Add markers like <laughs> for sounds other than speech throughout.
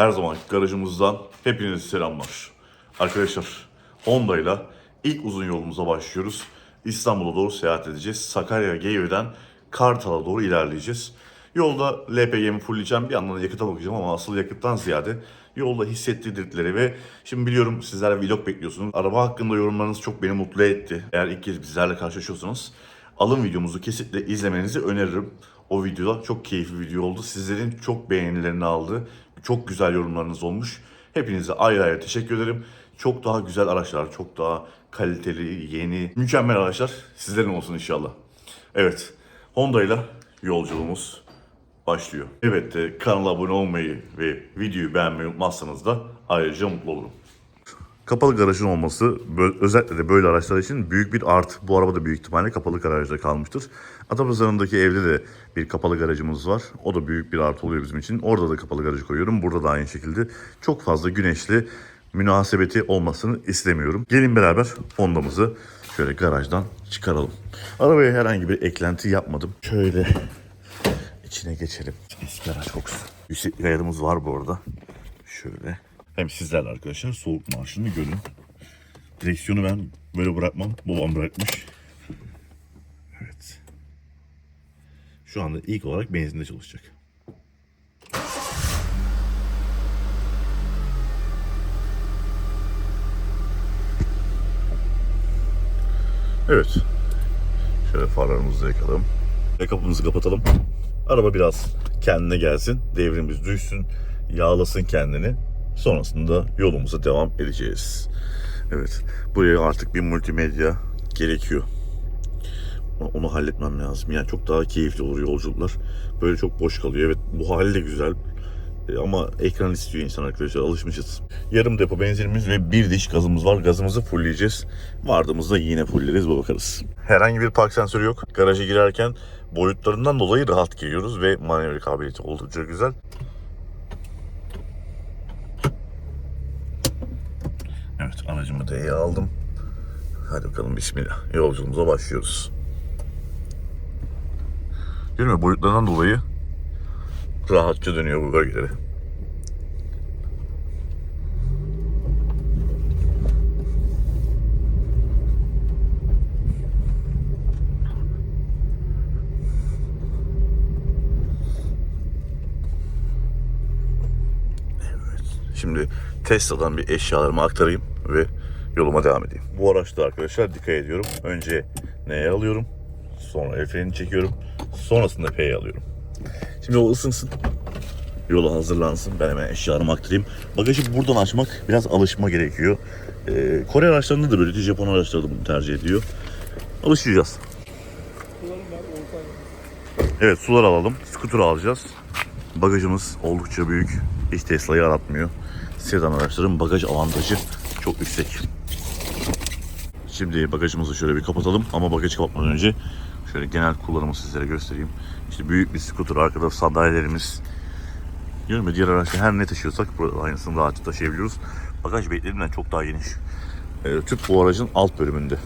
Her zaman garajımızdan hepinize selamlar. Arkadaşlar Honda ile ilk uzun yolumuza başlıyoruz. İstanbul'a doğru seyahat edeceğiz. Sakarya Geyve'den Kartal'a doğru ilerleyeceğiz. Yolda LPG'mi fullleyeceğim. Bir yandan da yakıta bakacağım ama asıl yakıttan ziyade yolda hissettirdikleri ve şimdi biliyorum sizler vlog bekliyorsunuz. Araba hakkında yorumlarınız çok beni mutlu etti. Eğer ilk kez bizlerle karşılaşıyorsanız alın videomuzu kesinlikle izlemenizi öneririm. O videoda çok keyifli video oldu. Sizlerin çok beğenilerini aldı. Çok güzel yorumlarınız olmuş. Hepinize ayrı ayrı teşekkür ederim. Çok daha güzel araçlar, çok daha kaliteli, yeni, mükemmel araçlar sizlerin olsun inşallah. Evet, Honda ile yolculuğumuz başlıyor. Evet, de kanala abone olmayı ve videoyu beğenmeyi unutmazsanız da ayrıca mutlu olurum. Kapalı garajın olması özellikle de böyle araçlar için büyük bir artı. Bu araba da büyük ihtimalle kapalı garajda kalmıştır. Atapazarı'ndaki evde de bir kapalı garajımız var. O da büyük bir artı oluyor bizim için. Orada da kapalı garajı koyuyorum. Burada da aynı şekilde çok fazla güneşli münasebeti olmasını istemiyorum. Gelin beraber Honda'mızı şöyle garajdan çıkaralım. Arabaya herhangi bir eklenti yapmadım. Şöyle içine geçelim. Eski araç kokusu. Yükseklik ayarımız var bu arada. Şöyle. Hem sizlerle arkadaşlar soğuk marşını görün. Direksiyonu ben böyle bırakmam. Babam bırakmış. Evet. Şu anda ilk olarak benzinde çalışacak. Evet. Şöyle farlarımızı yakalım. Ve kapımızı kapatalım. Araba biraz kendine gelsin. Devrimiz düşsün. Yağlasın kendini. Sonrasında yolumuza devam edeceğiz. Evet. Buraya artık bir multimedya gerekiyor. Onu halletmem lazım. Yani çok daha keyifli olur yolculuklar. Böyle çok boş kalıyor. Evet bu hali de güzel. E, Ama ekran istiyor insan arkadaşlar. Alışmışız. Yarım depo benzinimiz ve bir diş gazımız var. Gazımızı fullleyeceğiz. Vardığımızda yine fullleriz. Bakarız. Herhangi bir park sensörü yok. Garaja girerken boyutlarından dolayı rahat giriyoruz ve manevra kabiliyeti oldukça güzel. Evet aracımı D'ye aldım. Hadi bakalım bismillah. Yolculuğumuza başlıyoruz. Mi? Boyutlarından dolayı rahatça dönüyor bu bölgeleri. Şimdi Tesla'dan bir eşyalarımı aktarayım ve yoluma devam edeyim. Bu araçta arkadaşlar dikkat ediyorum. Önce N'ye alıyorum. Sonra el frenini çekiyorum. Sonrasında P'ye alıyorum. Şimdi o ısınsın. Yola hazırlansın. Ben hemen eşyalarımı aktarayım. Bagajı buradan açmak biraz alışma gerekiyor. Ee, Kore araçlarında da böyle, Japon araçları da bunu tercih ediyor. Alışacağız. Evet sular alalım. Skuter alacağız. Bagajımız oldukça büyük. Hiç Tesla'yı aratmıyor. Sedan araçların bagaj avantajı çok yüksek. Şimdi bagajımızı şöyle bir kapatalım ama bagajı kapatmadan önce şöyle genel kullanımı sizlere göstereyim. İşte büyük bir skuter, arkada sandalyelerimiz. Diyorum ya diğer araçta her ne taşıyorsak burada aynısını rahatça taşıyabiliyoruz. Bagaj beklediğimden çok daha geniş. Ee, tüp bu aracın alt bölümünde.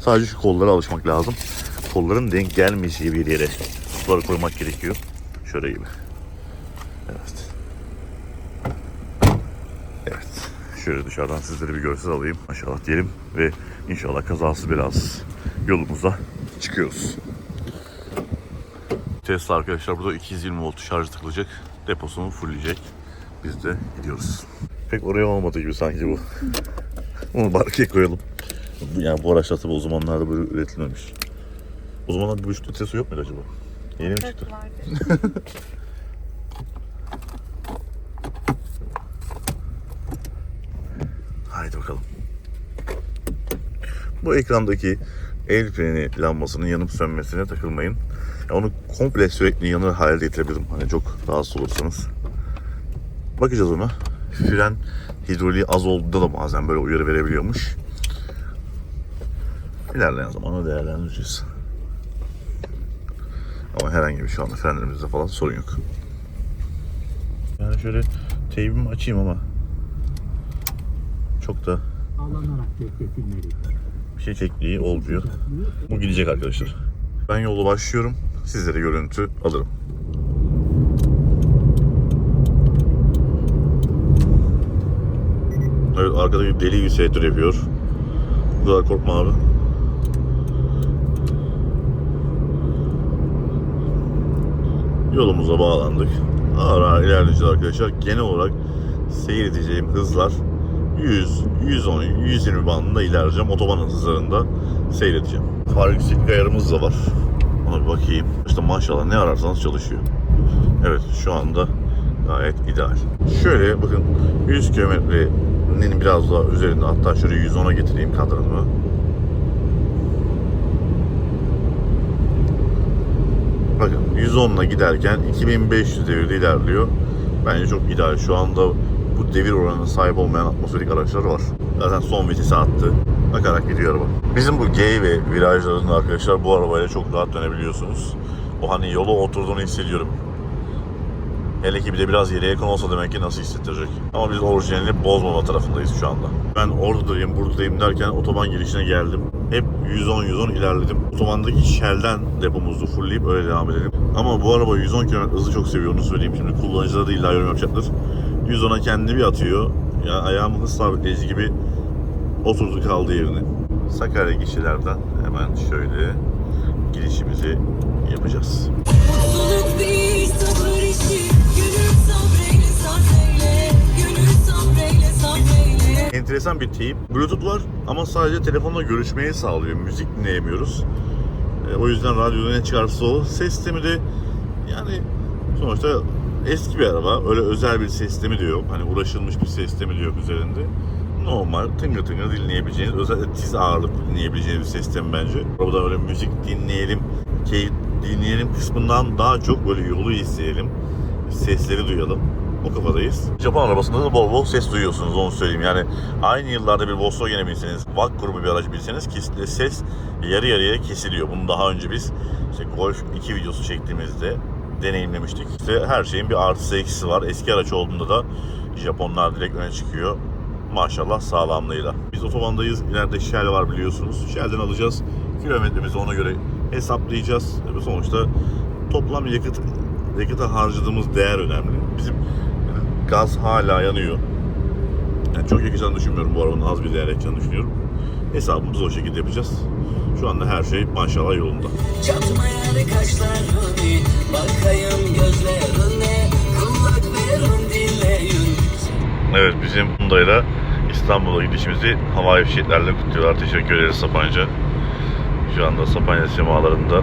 Sadece şu kollara alışmak lazım. Kolların denk gelmeyeceği bir yere suları koymak gerekiyor. Şöyle gibi. Evet. Evet. Şöyle dışarıdan sizlere bir görsel alayım. Maşallah diyelim ve inşallah kazası biraz yolumuza çıkıyoruz. Tesla arkadaşlar burada 220 volt şarj takılacak. Deposunu fullleyecek. Biz de gidiyoruz. Pek oraya olmadı gibi sanki bu. Onu barkaya koyalım. Yani bu araçlar tabi o zamanlarda böyle üretilmemiş. O zamanlar bir buçuk litre su yok muydu acaba? Yeni mi çıktı? <laughs> Haydi bakalım. Bu ekrandaki el freni lambasının yanıp sönmesine takılmayın. Ya onu komple sürekli yanır hale getirebilirim. Hani çok rahatsız olursanız. Bakacağız ona. Fren hidroliği az olduğunda da bazen böyle uyarı verebiliyormuş. İlerleyen zamanla değerlendireceğiz. Ama herhangi bir şu anda frenlerimizde falan sorun yok. Yani şöyle teybimi açayım ama çok da Alanarak bekletilmeli. bir Çiçekliği Olcu'yu. Bu gidecek arkadaşlar. Ben yolu başlıyorum. Sizlere görüntü alırım. Evet arkada bir deli gibi sektör yapıyor. Bu kadar korkma abi. Yolumuza bağlandık. Ara ilerleyeceğiz arkadaşlar. Genel olarak seyredeceğim hızlar 100, 110, 120 bandında ilerleyeceğim. Otoban hızlarında seyredeceğim. Far yükseklik ayarımız da var. Ona bir bakayım. İşte maşallah ne ararsanız çalışıyor. Evet şu anda gayet ideal. Şöyle bakın 100 kilometrenin biraz daha üzerinde hatta şöyle 110'a getireyim kadranımı. Bakın 110'la giderken 2500 devirde ilerliyor. Bence çok ideal. Şu anda bu devir oranına sahip olmayan atmosferik araçlar var. Zaten son vitesi attı. Bakarak gidiyor araba. Bizim bu G ve virajlarında arkadaşlar bu arabayla çok rahat dönebiliyorsunuz. O hani yola oturduğunu hissediyorum. Hele ki bir de biraz yere yakın olsa demek ki nasıl hissettirecek. Ama biz orijinalini bozmama tarafındayız şu anda. Ben oradayım, buradayım derken otoban girişine geldim. Hep 110-110 ilerledim. Otobandaki Shell'den depomuzu fullleyip öyle devam edelim. Ama bu araba 110 km hızı çok seviyor onu söyleyeyim. Şimdi kullanıcılar da illa yorum yapacaktır. 110'a kendini bir atıyor. Ya ayağımı hız sabitleyici gibi oturdu kaldı yerine. Sakarya gişelerden hemen şöyle girişimizi yapacağız. Mutluluk bir sabır işi Gönül sabreyle sabreyle Gönül sabreyle sabreyle Enteresan bir teyip. Bluetooth var ama sadece telefonla görüşmeyi sağlıyor. Müzik dinleyemiyoruz. E, o yüzden radyoda ne çıkarsa o. Ses sistemi de yani sonuçta eski bir araba. Öyle özel bir sistemi de yok. Hani uğraşılmış bir sistemi de yok üzerinde. Normal tıngır tıngır dinleyebileceğiniz, özellikle tiz ağırlıklı dinleyebileceğiniz bir ses sistemi bence. Arabada öyle müzik dinleyelim, keyif dinleyelim kısmından daha çok böyle yolu izleyelim, sesleri duyalım. O kafadayız. Japon arabasında da bol bol ses duyuyorsunuz onu söyleyeyim. Yani aynı yıllarda bir Volkswagen'e binseniz, VAG grubu bir aracı bilseniz kesinlikle ses yarı yarıya kesiliyor. Bunu daha önce biz işte Golf 2 videosu çektiğimizde deneyimlemiştik. İşte her şeyin bir artısı eksisi var. Eski araç olduğunda da Japonlar direkt öne çıkıyor. Maşallah sağlamlığıyla. Biz otobandayız. İleride Shell var biliyorsunuz. Shell'den alacağız. Kilometremizi ona göre hesaplayacağız. Ve sonuçta toplam yakıt yakıta harcadığımız değer önemli. Bizim yani gaz hala yanıyor. Yani çok yakacağını düşünmüyorum bu arabanın az bir değer yakacağını düşünüyorum. Hesabımızı o şekilde yapacağız. Şu anda her şey maşallah yolunda. Çatmayan kaşlarını Bakayım gözlerine Kulak verin dinleyin Evet bizim Hyundai'la İstanbul'a gidişimizi havai fişeklerle kutluyorlar. Teşekkür ederiz Sapanca. Şu anda Sapanca semalarında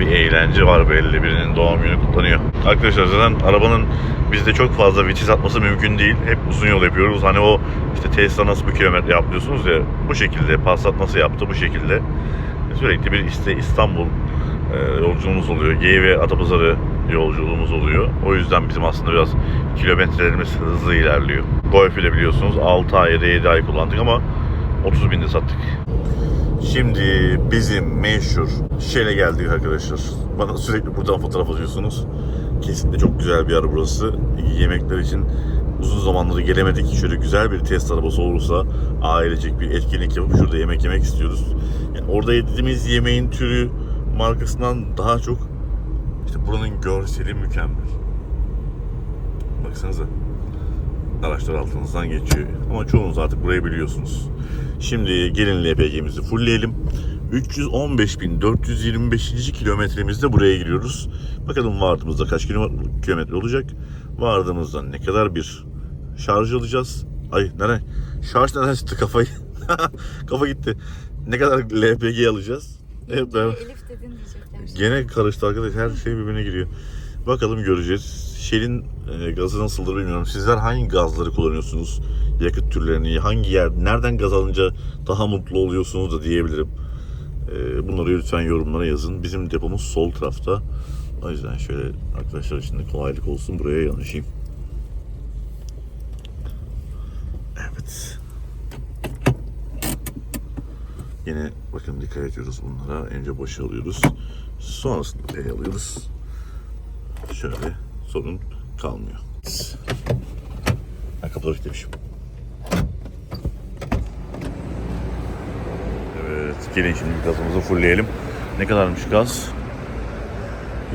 bir eğlence var belli. Birinin doğum günü kutlanıyor. Arkadaşlar zaten arabanın bizde çok fazla vites atması mümkün değil. Hep uzun yol yapıyoruz. Hani o işte Tesla nasıl bir kilometre yapıyorsunuz ya bu şekilde. Passat nasıl yaptı bu şekilde. Sürekli bir işte İstanbul e, yolculuğumuz oluyor. G ve Atapazarı yolculuğumuz oluyor. O yüzden bizim aslında biraz kilometrelerimiz hızlı ilerliyor. Golf ile biliyorsunuz 6 ay ya da 7 ay kullandık ama 30 binde sattık. Şimdi bizim meşhur Shell'e geldik arkadaşlar. Bana sürekli buradan fotoğraf atıyorsunuz. Kesinlikle çok güzel bir yer burası. Yemekler için uzun zamandır gelemedik. Şöyle güzel bir test arabası olursa ailecek bir etkinlik yapıp şurada yemek yemek istiyoruz. Yani orada yediğimiz yemeğin türü markasından daha çok işte buranın görseli mükemmel. Baksanıza. Araçlar altınızdan geçiyor. Ama çoğunuz artık burayı biliyorsunuz. Şimdi gelin LPG'mizi fullleyelim. 315.425. kilometremizde buraya giriyoruz. Bakalım vardığımızda kaç kilo- kilometre olacak. Vardığımızda ne kadar bir şarj alacağız. Ay nere? Şarj nereden çıktı kafayı? <laughs> Kafa gitti. Ne kadar LPG alacağız? Evet, ben... Elif dedin diyecekler. Gene karıştı arkadaş. Her şey birbirine giriyor. Bakalım göreceğiz. Shell'in e, gazı nasıldır bilmiyorum. Sizler hangi gazları kullanıyorsunuz? Yakıt türlerini, hangi yer, nereden gaz alınca daha mutlu oluyorsunuz da diyebilirim. E, bunları lütfen yorumlara yazın. Bizim depomuz sol tarafta. O yüzden şöyle arkadaşlar için de kolaylık olsun buraya yanaşayım. Evet. Yine bakın dikkat ediyoruz bunlara. Önce başı alıyoruz. Sonrasında B'yi alıyoruz. Şöyle sorun kalmıyor. Ben kilitlemişim. Evet, gelin şimdi gazımızı fullleyelim. Ne kadarmış gaz?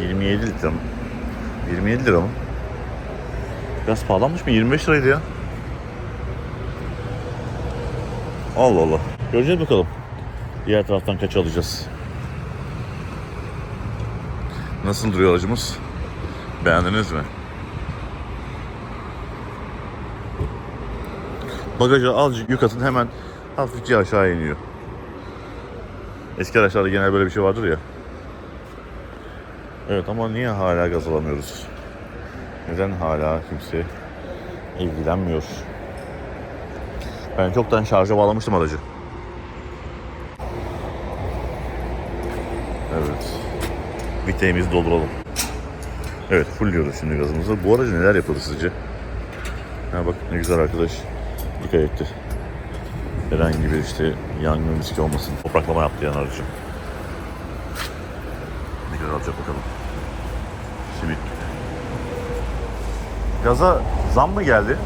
27 litre mi? 27 lira mı? Gaz pahalanmış mı? 25 liraydı ya. Allah Allah. Göreceğiz bakalım. Diğer taraftan kaç alacağız? Nasıl duruyor aracımız? Beğendiniz mi? Bagajı azıcık yük atın hemen hafifçe aşağı iniyor. Eski araçlarda genel böyle bir şey vardır ya. Evet ama niye hala gaz alamıyoruz? Neden hala kimse ilgilenmiyor? Ben çoktan şarja bağlamıştım aracı. Evet. Viteğimizi dolduralım. Evet full şimdi gazımızı. Bu aracı neler yapıldı sizce? Ha bak ne güzel arkadaş. Dikkat etti. Herhangi bir işte yangın riski olmasın. Topraklama yaptı yani aracı. Ne kadar alacak bakalım. Simit. Gaza zam mı geldi?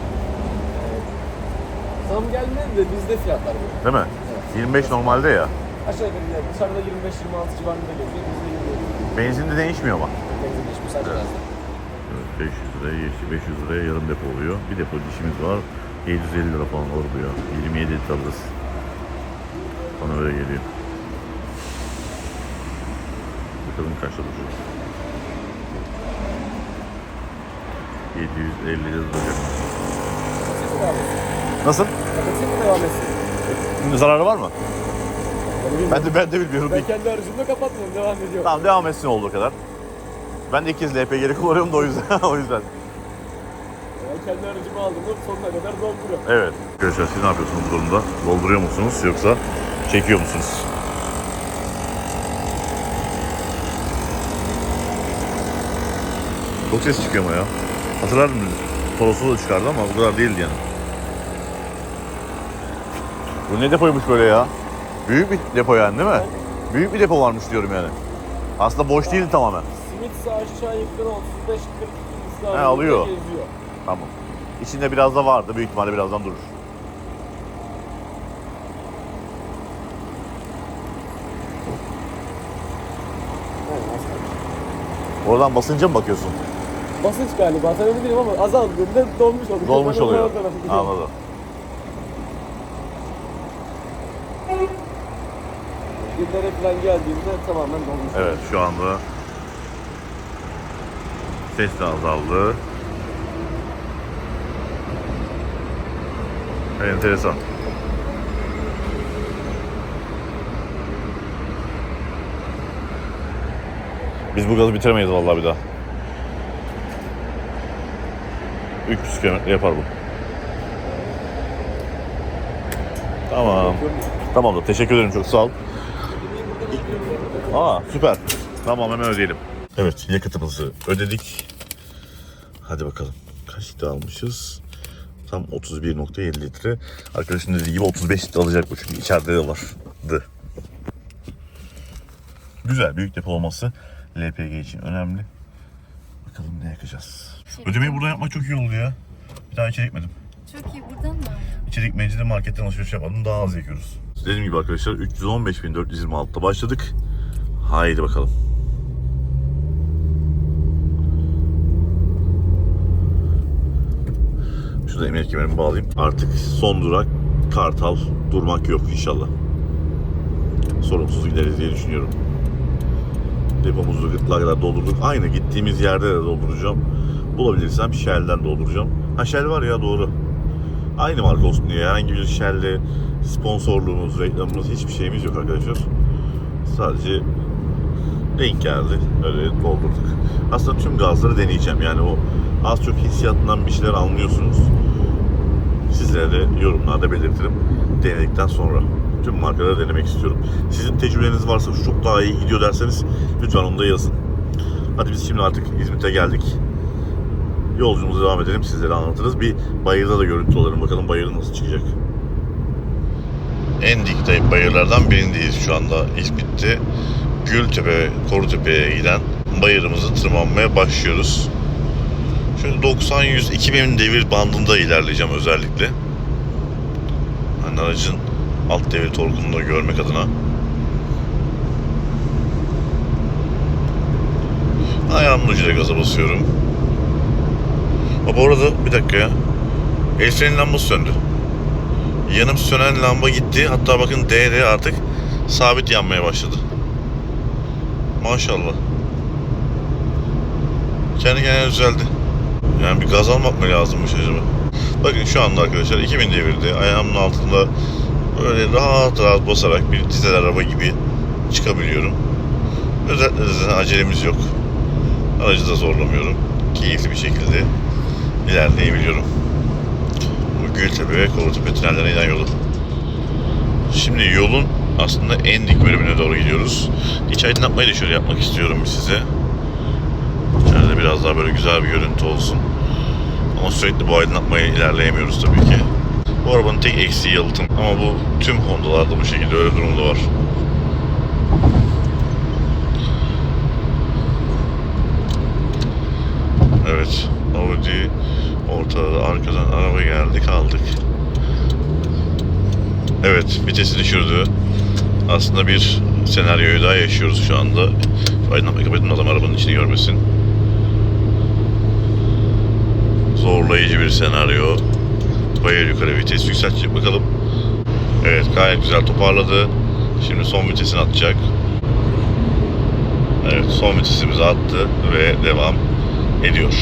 Zam gelmedi de bizde fiyatlar bu. Değil mi? 25 normalde ya. Aşağı yukarı yani dışarıda 25-26 civarında geziyor. Bizde 20 Benzinde değişmiyor ama. Benzin geçmiş sadece biraz da. Evet, 500 liraya, yeşil 500 liraya yarım depo oluyor. Bir depo dişimiz var. 750 lira falan oluyor. 27 litre alırız. Bana öyle geliyor. Bakalım kaçta duracak. 750 lira duracak. Nasıl? Kapatayım mı devam etsin? Zararı var mı? Ben de ben de bilmiyorum. Ben kendi aracımda kapatmıyorum. Devam ediyor. Tamam devam etsin olduğu kadar. Ben de ikiz LPG'li kullanıyorum da o yüzden. <laughs> o yüzden. Ben kendi aracımı aldım da sonuna kadar dolduruyorum. Evet. Arkadaşlar siz ne yapıyorsunuz bu durumda? Dolduruyor musunuz yoksa çekiyor musunuz? Çok ses çıkıyor ama ya. Hatırlar mısınız? Toros'u da çıkardı ama bu kadar değildi yani. Bu ne depoymuş böyle ya? Büyük bir depo yani değil mi? Büyük bir depo varmış diyorum yani. Aslında boş değildi tamamen. İse aşağı yukarı 35-40 He, alıyor. geziyor. Tamam. İçinde biraz da vardı. Büyük ihtimalle birazdan durur. Oradan basınca mı bakıyorsun? Basınç galiba. Öyle değilim ama azaldığında dolmuş oluyor. Dolmuş Ben oluyor. Anladım. Günlere falan geldiğinde tamamen dolmuş. Evet şu anda ses de azaldı. Enteresan. Biz bu gazı bitiremeyiz vallahi bir daha. 300 kilometre yapar bu. Tamam. Tamamdır. Teşekkür ederim çok sağ ol. Aa süper. Tamam hemen ödeyelim. Evet yakıtımızı ödedik. Hadi bakalım. Kaç litre almışız? Tam 31.7 litre. Arkadaşın dediği gibi 35 litre alacak bu çünkü içeride de vardı. Güzel büyük depo olması LPG için önemli. Bakalım ne yakacağız. Ödemeyi buradan yapmak çok iyi oldu ya. Bir daha içeri gitmedim. Çok iyi buradan mı? İçeri gitmeyince de marketten alışveriş yapmadım. Daha az yakıyoruz. Dediğim gibi arkadaşlar 315.426'da başladık. Haydi bakalım. Şurada emniyet kemerimi bağlayayım. Artık son durak Kartal. Durmak yok inşallah. Sorunsuz gideriz diye düşünüyorum. Depomuzu gırtlağa kadar doldurduk. Aynı gittiğimiz yerde de dolduracağım. Bulabilirsem Shell'den dolduracağım. Ha Shell var ya doğru. Aynı marka olsun diye herhangi bir Shell'le sponsorluğumuz, reklamımız hiçbir şeyimiz yok arkadaşlar. Sadece denk geldi. Öyle doldurduk. Aslında tüm gazları deneyeceğim. Yani o az çok hissiyatından bir şeyler anlıyorsunuz. Sizlere de yorumlarda belirtirim. Denedikten sonra. Tüm markaları denemek istiyorum. Sizin tecrübeniz varsa çok daha iyi gidiyor derseniz lütfen onu da yazın. Hadi biz şimdi artık İzmit'e geldik. Yolculuğumuza devam edelim. Sizlere anlatırız. Bir bayırda da görüntü alalım. Bakalım bayır nasıl çıkacak. En dik bayırlardan birindeyiz şu anda İzmit'te. Gültepe, Korutepe'ye giden bayırımızı tırmanmaya başlıyoruz. Şöyle 90-100 2000 devir bandında ilerleyeceğim özellikle. Hani aracın alt devir torkunu da görmek adına. Ayağımın ucuyla gaza basıyorum. Ha bu arada bir dakika ya. El freni lambası söndü. Yanım sönen lamba gitti. Hatta bakın D'de artık sabit yanmaya başladı. Maşallah. Kendi kendine düzeldi. Yani bir gaz almak mı lazımmış acaba? Bakın şu anda arkadaşlar 2000 devirde ayağımın altında böyle rahat rahat basarak bir dizel araba gibi çıkabiliyorum. Özellikle zaten acelemiz yok. Aracı da zorlamıyorum. Keyifli bir şekilde ilerleyebiliyorum. Bu Gültepe ve Korutepe tünellerine inen yolu. Şimdi yolun aslında en dik bölümüne doğru gidiyoruz. İç aydınlatmayı da şöyle yapmak istiyorum size. İçeride biraz daha böyle güzel bir görüntü olsun. Ama sürekli bu aydınlatmaya ilerleyemiyoruz tabii ki. Bu arabanın tek eksiği yalıtım. Ama bu tüm Honda'larda bu şekilde öyle durumda var. Evet. Audi ortada arkadan araba geldi kaldık. Evet vitesi düşürdü. Aslında bir senaryoyu daha yaşıyoruz şu anda. Aydınlatmayı kapatın adam arabanın içini görmesin. Zorlayıcı bir senaryo. Bayır yukarı vites yükseltecek bakalım. Evet gayet güzel toparladı. Şimdi son vitesini atacak. Evet son vitesimizi attı ve devam ediyor.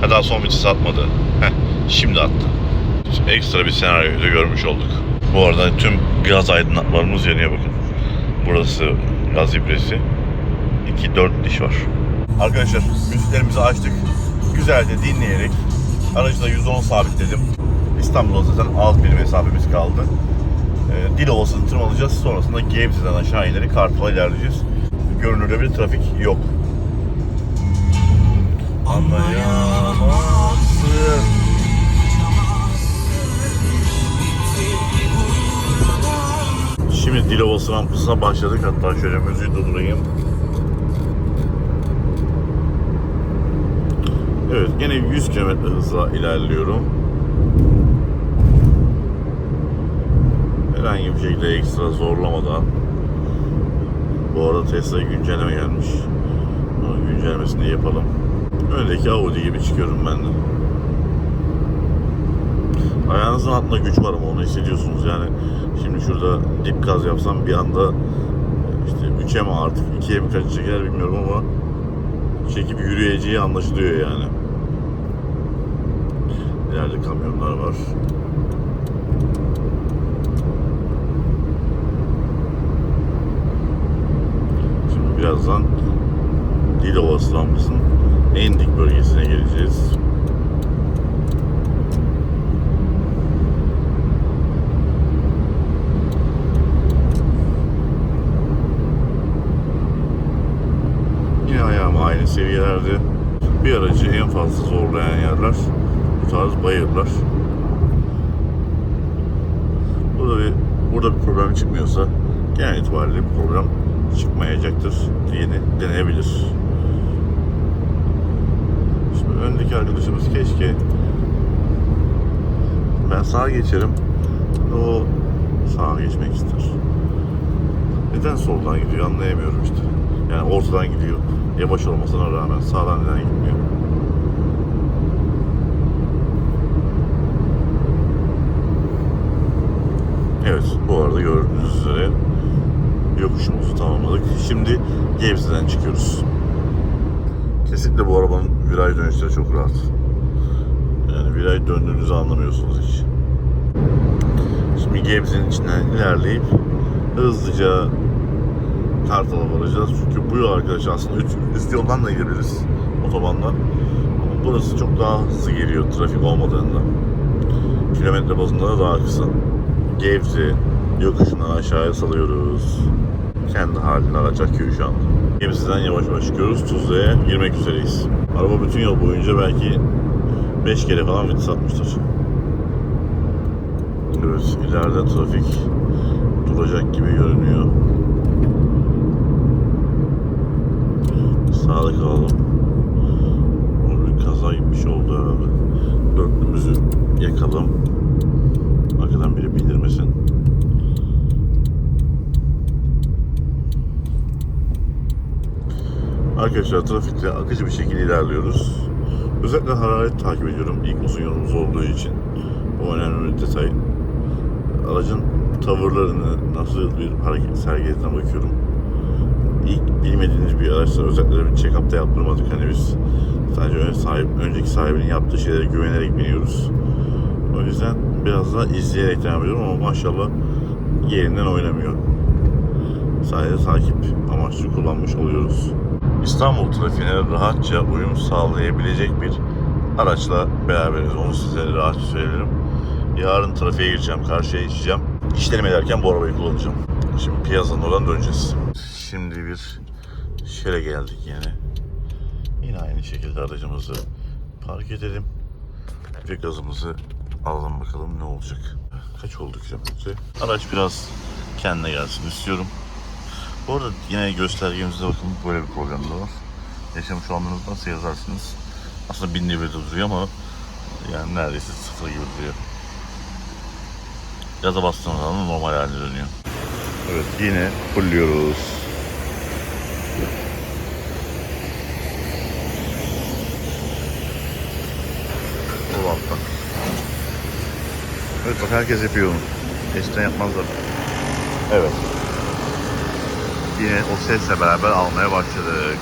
Ha daha son vitesi atmadı. Heh, şimdi attı. Ekstra bir senaryoyu da görmüş olduk. Bu arada tüm gaz aydınlatmalarımız yanıyor bakın. Burası gaz ibresi. 2-4 diş var. Arkadaşlar müziklerimizi açtık. Güzelce dinleyerek aracı da 110 sabitledim. İstanbul'a zaten az bir mesafemiz kaldı. Ee, Dil Ovası'nı tırmanacağız. Sonrasında Gebze'den aşağı inerek Kartal'a ilerleyeceğiz. Görünürde bir trafik yok. Anlayamazsın. Şimdi Dilovası rampasına başladık. Hatta şöyle müziği durdurayım. Evet, gene 100 km hızla ilerliyorum. Herhangi bir şekilde ekstra zorlamadan. Bu arada Tesla'ya güncelleme gelmiş. Onun güncellemesini yapalım. Öndeki Audi gibi çıkıyorum ben de. Ayağınızın altında güç var ama onu hissediyorsunuz yani. Şimdi şurada dip gaz yapsam bir anda işte 3'e mi artık 2'ye mi kaç çeker bilmiyorum ama çekip yürüyeceği anlaşılıyor yani. İleride kamyonlar var. Şimdi birazdan Dilovası rampasının en dik bölgesine geleceğiz. Yine ayağım aynı seviyelerde. Bir aracı en fazla zorlayan yerler bu bayırlar. Burada bir, burada bir problem çıkmıyorsa genel itibariyle bir problem çıkmayacaktır diye de deneyebilir. Şimdi öndeki arkadaşımız keşke ben sağa geçerim o sağa geçmek ister. Neden soldan gidiyor anlayamıyorum işte. Yani ortadan gidiyor. Yavaş olmasına rağmen sağdan neden gitmiyor? Evet bu arada gördüğünüz üzere yokuşumuzu tamamladık. Şimdi Gebze'den çıkıyoruz. Kesinlikle bu arabanın viraj dönüşleri çok rahat. Yani viraj döndüğünüzü anlamıyorsunuz hiç. Şimdi Gebze'nin içinden ilerleyip hızlıca Kartal'a varacağız. Çünkü bu yol arkadaşlar aslında üst, üst yoldan da gidebiliriz. Otobandan. Ama burası çok daha hızlı geliyor trafik olmadığında. Kilometre bazında da daha kısa. Gebze yokuşundan aşağıya salıyoruz. Kendi halinde araç akıyor şu anda. Gebze'den yavaş yavaş çıkıyoruz. Tuzla'ya girmek üzereyiz. Araba bütün yol boyunca belki 5 kere falan vites atmıştır. Evet, ileride trafik duracak gibi görünüyor. Sağda kalalım. Orada bir kaza gibi oldu herhalde. Dörtlümüzü yakalım. Arkadan biri bildirmesin. Arkadaşlar trafikte akıcı bir şekilde ilerliyoruz. Özellikle hararet takip ediyorum ilk uzun yolumuz olduğu için. Bu önemli bir detay. aracın tavırlarını nasıl bir hareket sergilediğine bakıyorum. İlk bilmediğiniz bir araçsa özellikle bir check-up da yaptırmadık hani biz. Sadece ön sahip, önceki sahibinin yaptığı şeylere güvenerek biniyoruz. O yüzden biraz daha izleyerek devam ediyorum ama maşallah yerinden oynamıyor. Sadece takip amaçlı kullanmış oluyoruz. İstanbul trafiğine rahatça uyum sağlayabilecek bir araçla beraberiz. Onu size rahatça söylerim. Yarın trafiğe gireceğim, karşıya geçeceğim. İşlerimi ederken bu arabayı kullanacağım. Şimdi piyasanın oradan döneceğiz. Şimdi bir şere geldik yine. Yine aynı şekilde aracımızı park edelim. Ve gazımızı alalım bakalım ne olacak. Kaç oldu kilometre? Araç biraz kendine gelsin istiyorum. Bu arada yine göstergemizde bakın böyle bir problem de var. Yaşamış olanlarınız nasıl yazarsınız? Aslında bin lirada duruyor ama yani neredeyse sıfır gibi duruyor. Gaza bastığınız anda normal haline dönüyor. Evet yine fulluyoruz. Altta. Evet bak herkes yapıyor onu. Eskiden yapmazlar. Evet. Yine o sesle beraber almaya başladık.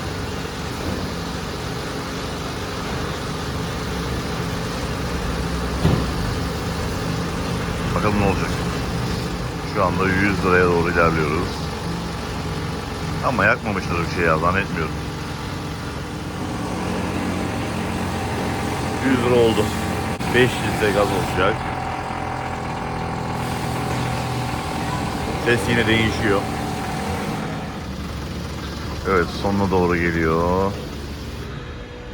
Bakalım ne olacak. Şu anda 100 liraya doğru ilerliyoruz. Ama yakmamışlar bir şey ya zannetmiyorum. 100 lira oldu. 5 litre gaz olacak. Ses yine değişiyor. Evet sonuna doğru geliyor.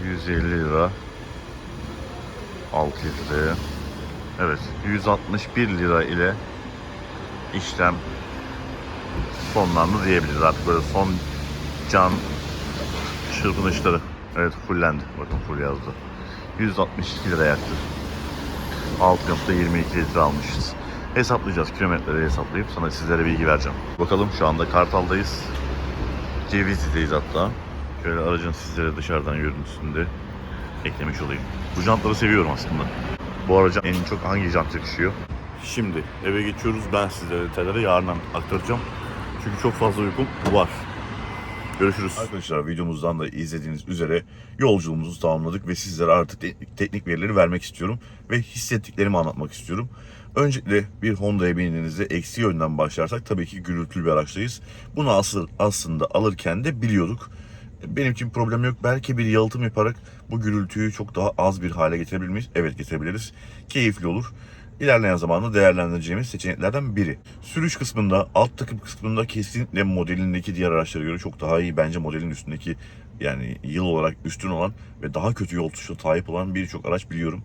150 lira. 6 litre. Evet 161 lira ile işlem sonlandı diyebiliriz artık böyle son can çırpınışları. Evet fullendi. Bakın full yazdı. 162 lira yaktı. 6.22 litre almışız. Hesaplayacağız. Kilometreleri hesaplayıp sana sizlere bilgi vereceğim. Bakalım şu anda Kartal'dayız. Cevizli'deyiz hatta. Şöyle aracın sizlere dışarıdan görüntüsünde eklemiş olayım. Bu jantları seviyorum aslında. Bu araca en çok hangi jant yakışıyor? Şimdi eve geçiyoruz. Ben sizlere detayları yarın aktaracağım. Çünkü çok fazla uykum var. Görüşürüz. Arkadaşlar videomuzdan da izlediğiniz üzere yolculuğumuzu tamamladık ve sizlere artık teknik verileri vermek istiyorum ve hissettiklerimi anlatmak istiyorum. Öncelikle bir Honda'ya bindiğinizde eksi yönden başlarsak tabii ki gürültülü bir araçtayız. Bunu asıl, aslında alırken de biliyorduk. Benim için problem yok. Belki bir yalıtım yaparak bu gürültüyü çok daha az bir hale getirebilir miyiz? Evet getirebiliriz. Keyifli olur. İlerleyen zamanda değerlendireceğimiz seçeneklerden biri. Sürüş kısmında, alt takım kısmında kesinlikle modelindeki diğer araçlara göre çok daha iyi. Bence modelin üstündeki yani yıl olarak üstün olan ve daha kötü yol tutuşuna sahip olan birçok araç biliyorum.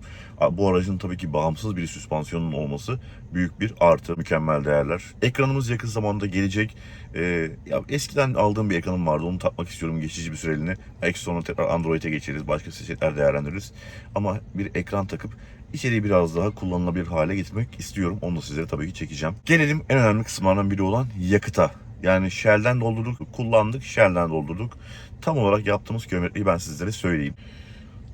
Bu aracın tabii ki bağımsız bir süspansiyonun olması büyük bir artı, mükemmel değerler. Ekranımız yakın zamanda gelecek. Ee, ya eskiden aldığım bir ekranım vardı, onu takmak istiyorum geçici bir süreliğine. Belki sonra tekrar Android'e geçeriz, başka seçenekler değerlendiririz. Ama bir ekran takıp içeriği biraz daha kullanılabilir hale getirmek istiyorum. Onu da sizlere tabii ki çekeceğim. Gelelim en önemli kısımlardan biri olan yakıta. Yani Shell'den doldurduk, kullandık, Shell'den doldurduk. Tam olarak yaptığımız kilometreyi ben sizlere söyleyeyim.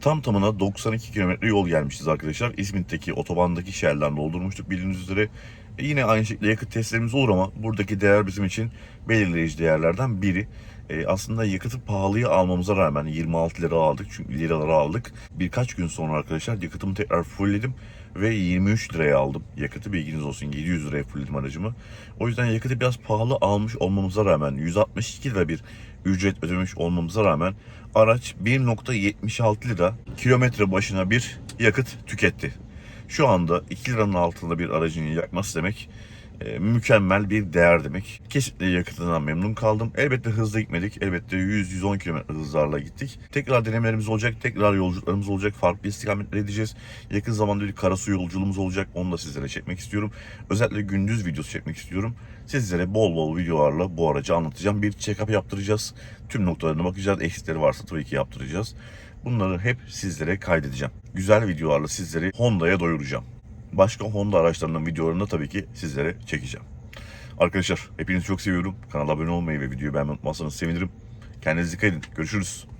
Tam tamına 92 kilometre yol gelmişiz arkadaşlar. İzmit'teki otobandaki Shell'den doldurmuştuk bildiğiniz üzere. E yine aynı şekilde yakıt testlerimiz olur ama buradaki değer bizim için belirleyici değerlerden biri. E, aslında yakıtı pahalıya almamıza rağmen 26 lira aldık çünkü liralara aldık. Birkaç gün sonra arkadaşlar yakıtımı tekrar fullledim ve 23 liraya aldım yakıtı bilginiz olsun 700 liraya fullledim aracımı. O yüzden yakıtı biraz pahalı almış olmamıza rağmen 162 lira bir ücret ödemiş olmamıza rağmen araç 1.76 lira kilometre başına bir yakıt tüketti. Şu anda 2 liranın altında bir aracın yakması demek e, mükemmel bir değer demek. Kesinlikle yakıtından memnun kaldım. Elbette hızlı gitmedik. Elbette 100-110 km hızlarla gittik. Tekrar denemelerimiz olacak. Tekrar yolculuklarımız olacak. Farklı istikametler edeceğiz. Yakın zamanda bir karasu yolculuğumuz olacak. Onu da sizlere çekmek istiyorum. Özellikle gündüz videosu çekmek istiyorum. Sizlere bol bol videolarla bu aracı anlatacağım. Bir check-up yaptıracağız. Tüm noktalarına bakacağız. Eksikleri varsa tabii ki yaptıracağız. Bunları hep sizlere kaydedeceğim. Güzel videolarla sizleri Honda'ya doyuracağım başka Honda araçlarının videolarını tabii ki sizlere çekeceğim. Arkadaşlar hepinizi çok seviyorum. Kanala abone olmayı ve videoyu beğenmeyi unutmazsanız sevinirim. Kendinize dikkat edin. Görüşürüz.